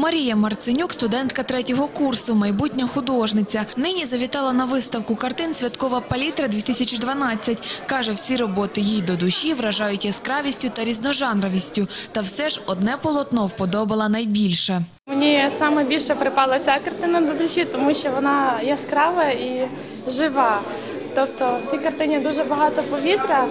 Марія Марценюк, студентка третього курсу, майбутня художниця. Нині завітала на виставку картин «Святкова палітра 2012». Каже, всі роботи їй до душі вражають яскравістю та різножанровістю. Та все ж одне полотно вподобала найбільше. Мені саме більше припала ця картина до душі, тому що вона яскрава і жива. Тобто в цій картині дуже багато повітря,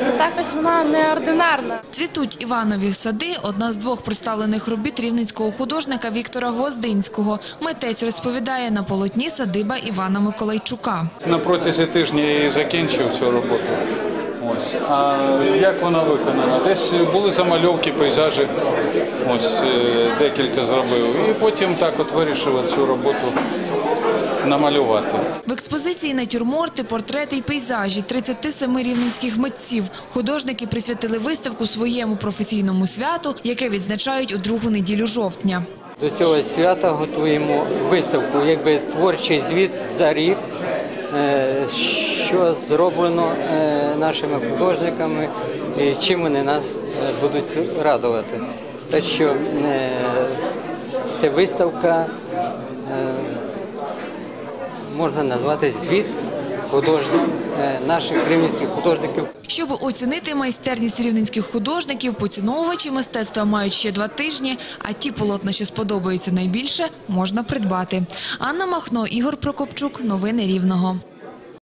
і так ось вона неординарна. Цвітуть Іванові сади – одна з двох представлених робіт рівненського художника Віктора Гвоздинського. Митець розповідає на полотні садиба Івана Миколайчука. На протязі тижня я і закінчив цю роботу. Ось. А як вона виконана? Десь були замальовки, пейзажі, ось е, декілька зробив. І потім так от вирішив цю роботу намалювати. В експозиції натюрморти, портрети і пейзажі 37 рівненських митців. Художники присвятили виставку своєму професійному святу, яке відзначають у другу неділю жовтня. До цього свята готуємо виставку, якби творчий звіт за рік, е, що зроблено е, нашими художниками і чим вони нас е, будуть радувати. Так що ця виставка можна назвати звіт художник, е, наших рівненських художників. Щоб оцінити майстерність рівненських художників, поціновувачі мистецтва мають ще два тижні, а ті полотна, що сподобаються найбільше, можна придбати. Анна Махно, Ігор Прокопчук. Новини Рівного.